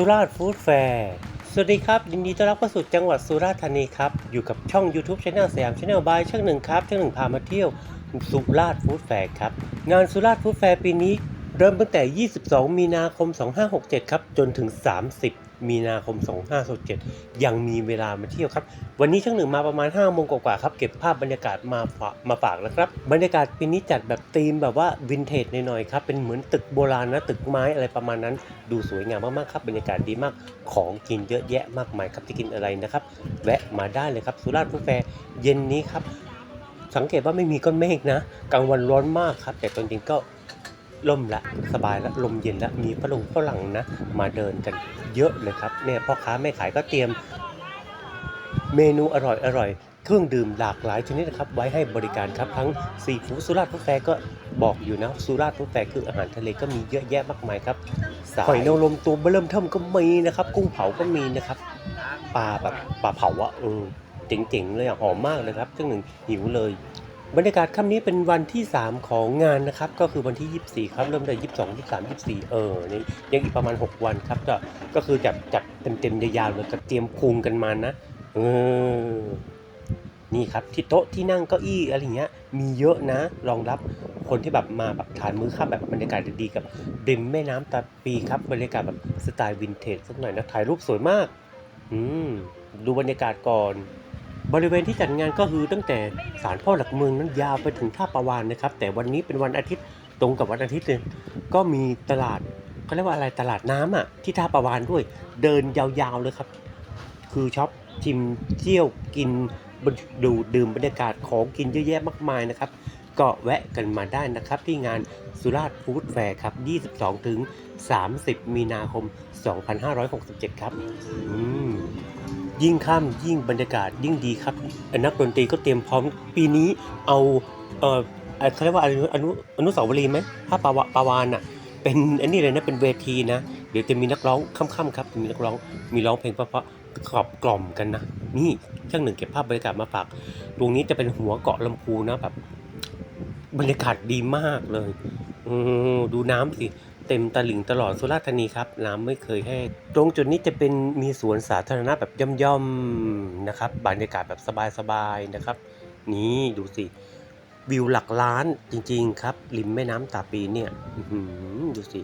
สุราษฎร์ฟู้ดแฟร์สวัสดีครับยินดีต้อนรับเข้าสู่จังหวัดสุราษฎร์ธานีครับ อยู่กับช่อง YouTube Channel สยาม Channel by ช่างหนึ่งครับช่างหนึ่งพามาเที่ยวสุราษฎร์ฟู้ดแฟร์ครับ งานสุราษฎร์ฟู้ดแฟร์ปีนี้ เริ่มตั้งแต่ 22 มีนาคม 2567 ครับ จนถึง 30 มีนาคม 2567 ยังมีเวลามาเที่ยวครับ วันนี้ช่างหนึ่งมาประมาณ 5 โมงกว่าๆครับ เก็บภาพบรรยากาศมาฝากมาฝากแล้วครับ บรรยากาศปีนี้จัดแบบธีมแบบว่าวินเทจหน่อยๆครับ เป็นเหมือนตึกโบราณนะ ตึกไม้อะไรประมาณนั้น ดูสวยงามมากๆครับ บรรยากาศดีมาก ของกินเยอะแยะมากมายครับที่กินอะไรนะครับ แวะมาได้เลยครับ สุราษฎร์ฟูแฟเย็นนี้ครับ สังเกตว่าไม่มีก้อนเมฆนะ กลางวันร้อนมากครับ แต่ตอนเย็นก็ ล่มละสบายละลมเย็นละมีฝรั่งฝรั่งนะ มาเดินกันเยอะเลยครับเนี่ยพ่อค้าแม่ขายก็เตรียมเมนูอร่อยอร่อยเครื่องดื่มหลากหลายชนิดนะครับ ไว้ให้บริการครับทั้งซีฟู้ดสุราษฎร์ฟู้ดแฟร์ก็บอกอยู่นะสุราษฎร์ฟู้ดแฟร์คืออาหารทะเลก็มีเยอะแยะมากมายครับหอยนางรมตัวเบิ่มเทิมก็มีนะครับ กุ้งเผาก็มีนะครับปลาแบบปลาเผาอะเออเจ๋งๆเลยอะหอมมากเลยครับซึ่งหนึ่งหิวเลย บรรยากาศค่ำนี้เป็นวันที่ 3 ของงานนะครับ ก็คือวันที่ 24 ครับ เริ่มได้22 23 24 เออนี่ยังอีกประมาณ 6 วันครับ ก็ก็คือจัดจัดเต็มๆยาวๆเลยก็เตรียมพุงกันมานะเออนี่ครับที่โต๊ะที่นั่งเก้าอี้อะไรเงี้ยมีเยอะนะรองรับคนที่แบบมาแบบทานมื้อค่ำแบบบรรยากาศดีๆกับริมแม่น้ำตาปีครับบรรยากาศแบบสไตล์วินเทจสักหน่อยนะถ่ายรูปสวยมาก อืมดูบรรยากาศก่อน บริเวณที่จัดงานก็คือตั้งแต่ศาลพ่อหลักเมืองนั้นยาวไปถึงท่าประวานนะครับ แต่วันนี้เป็นวันอาทิตย์ตรงกับวันอาทิตย์เลยก็มีตลาดเขาเรียกว่าอะไรตลาดน้ำอะที่ท่าประวานด้วย เดินยาวๆเลยครับ คือช็อปชิมเที่ยวกินดูดื่มบรรยากาศของกินเยอะแยะมากมายนะครับ ก็แวะกันมาได้นะครับ ที่งานสุราษฎร์ฟู้ดแฟร์ครับ 22 ถึง 30 มีนาคม 2567 ครับ อืม ยิ่งค่ำยิ่งบรรยากาศยิ่งดีครับ นักดนตรีก็เตรียมพร้อมปีนี้เอาเออเขาเรียกว่าอนุอนุอนุสาวรีย์ไหมถ้าปาวะปาวานอะเป็นอันนี้เลยนะเป็นเวทีนะเดี๋ยวจะมีนักร้องค่ำๆครับจะมีนักร้องมีร้องเพลงเพราะๆกรอบกล่อมกันนะนี่ช่างหนึ่งเก็บภาพบรรยากาศมาฝากตรงนี้จะเป็นหัวเกาะลำพูนะแบบบรรยากาศดีมากเลยอดูน้ำสิ เต็มตลิ่งตลอดสุราษฎร์ธานีครับน้ำไม่เคยแห้งตรงจุดนี้จะเป็นมีสวนสาธารณะแบบย่อมๆนะครับบรรยากาศแบบสบายๆนะครับ นี่ดูสิวิวหลักล้านจริงๆครับริมแม่น้ำตาปีเนี่ยดูสิ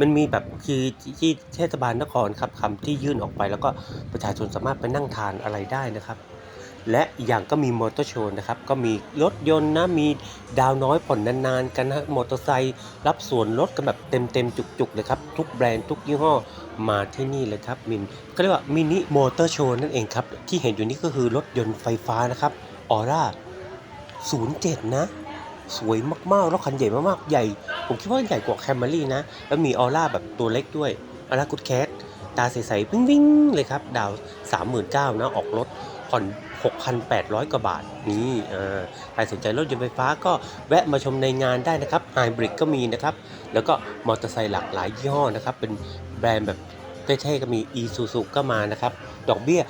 มันมีแบบคือที่เทศบาลนครครับคำที่ยื่นออกไป แล้วก็ประชาชนสามารถไปนั่งทานอะไรได้นะครับ และอีกอย่างก็มีมอเตอร์โชว์นะครับ ก็มีรถยนต์นะ มีดาวน้อยผ่อนนานๆ กันนะมอเตอร์ไซค์รับส่วนลดกันแบบเต็มๆ จุกๆ เลยครับ ทุกแบรนด์ทุกยี่ห้อมาที่นี่เลยครับมินก็เรียกว่ามินิมอเตอร์โชว์นั่นเองครับ ที่เห็นอยู่นี่ก็คือรถยนต์ไฟฟ้านะครับออร่า07 นะ สวยมากๆแล้วคันใหญ่มากๆใหญ่ ผมคิดว่าใหญ่กว่าแคมรี่นะ แล้วมีออร่าแบบตัวเล็กด้วยออร่ากุดแคทตาใสๆวิ่งๆเลยครับ ดาว 39,000นะออกรถผ่อน 6,800 กว่าบาทนี่ใครสนใจรถยนต์ไฟฟ้าก็แวะมาชมในงานได้นะครับไฮบริดก็มีนะครับ แล้วก็มอเตอร์ไซค์หลากหลายยี่ห้อนะครับ เป็นแบรนด์แบบเท่ๆก็มี e s u z u ก็มานะครับ ดอกเบี้ย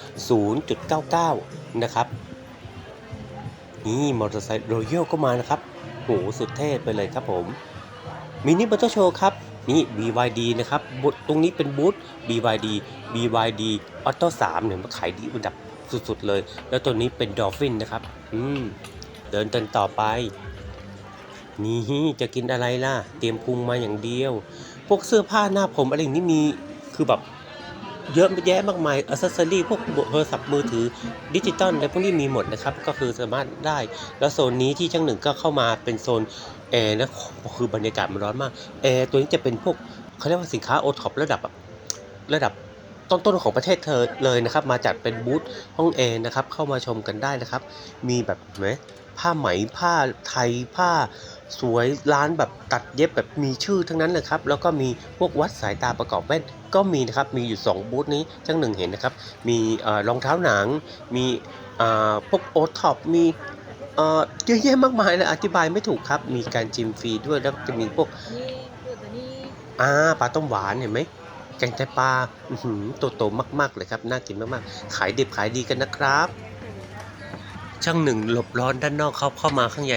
0.99 นะครับ นี่มอเตอร์ไซค์รอยัลก็มานะครับโหสุดเท่ไปเลยครับผมมินิมอเตอร์โชว์ครับนี่ BYD นะครับ ตรงนี้เป็นบูธ BYD BYD Auto 3เนี่ยมันขายดีอันดับ สุดๆเลย แล้วตัวนี้เป็น Dolphin นะครับ อืม เดินกันต่อไป นี่จะกินอะไรล่ะ เตรียมพุงมาอย่างเดียว พวกเสื้อผ้าหน้าผมอะไรอย่างนี้มีคือแบบเยอะแยะมากมายอัซเซอรี่พวกโทรศัพท์มือถือดิจิตอลอะไรพวกนี้มีหมดนะครับ ก็คือสามารถได้ แล้วโซนนี้ที่ช่างหนึ่งก็เข้ามาเป็นโซนแอร์นะคือบรรยากาศมันร้อนมากแอร์ตัวนี้จะเป็นพวกเขาเรียกว่าสินค้าโอท็อประดับแบบระดับ ต้นๆของประเทศเธอเลยนะครับ มาจัดเป็นบูธห้องแอร์นะครับ เข้ามาชมกันได้นะครับ มีแบบเห็นไหมผ้าไหมผ้าไทยผ้าสวยร้านแบบตัดเย็บแบบมีชื่อทั้งนั้นเลยครับ แล้วก็มีพวกวัดสายตาประกอบแว่นก็มีนะครับ มีอยู่ 2 บูธนี้ช่างหนึ่งเห็นนะครับ มีเอ่อรองเท้าหนัง มีเอ่อพวกโอท็อปมีเอ่อเยอะแยะมากมายเลยอธิบายไม่ถูกครับ มีการจิมฟรีด้วยแล้วจะมีพวกนี่คือตัวนี้อ่าปลาต้มหวานเห็นไหม แกงไตปลาอื้อหือโตๆมาก ๆ เลยครับ น่ากินมาก ๆ ขายดิบขายดีกันนะครับ ช่างหนึ่งหลบร้อนด้านนอกเขาเข้ามาข้างใน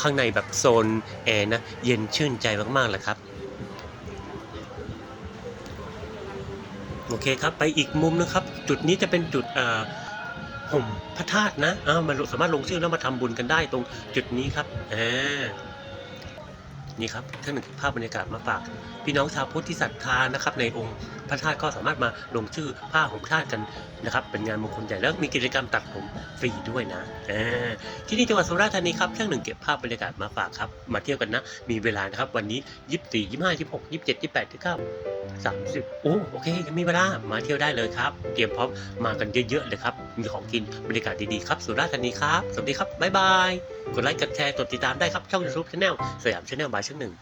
ข้างในแบบโซนแอร์นะ เย็นชื่นใจมาก ๆ เลยครับ โอเคครับ ไปอีกมุมนึงครับ จุดนี้จะเป็นจุดห่มพระธาตุนะอ่ามันสามารถลงชื่อแล้วมาทำบุญกันได้ตรงจุดนี้ครับอ่า นี่ครับท่านหนึ่งภาพบรรยากาศมาฝาก พี่น้องชาวพุทธที่ศรัทธานะครับ ในองค์พระธาตุก็สามารถมาลงชื่อผ้าห่มพระธาตุกันนะครับ เป็นงานมงคลใหญ่แล้วมีกิจกรรมตัดผมฟรีด้วยนะที่นี่จังหวัดสุราษฎร์ธานีครับช่างหนึ่งเก็บภาพบรรยากาศมาฝากครับ มาเที่ยวกันนะ มีเวลานะครับ วันนี้ยี่สิบสี่ยี่ห้ายี่หกยี่สิบเจ็ดยี่แปดยี่เก้าสามสิบโอ้โอเคยังมีเวลามาเที่ยวได้เลยครับ เตรียมพร้อมมากันเยอะๆเลยครับ มีของกินบรรยากาศดีๆครับ สุราษฎร์ธานีครับ สวัสดีครับบ๊ายบาย กดไลค์กดแชร์กดติดตามได้ครับช่องยูทูบชาแนลสยามชาแนลบายช่องหนึ่ง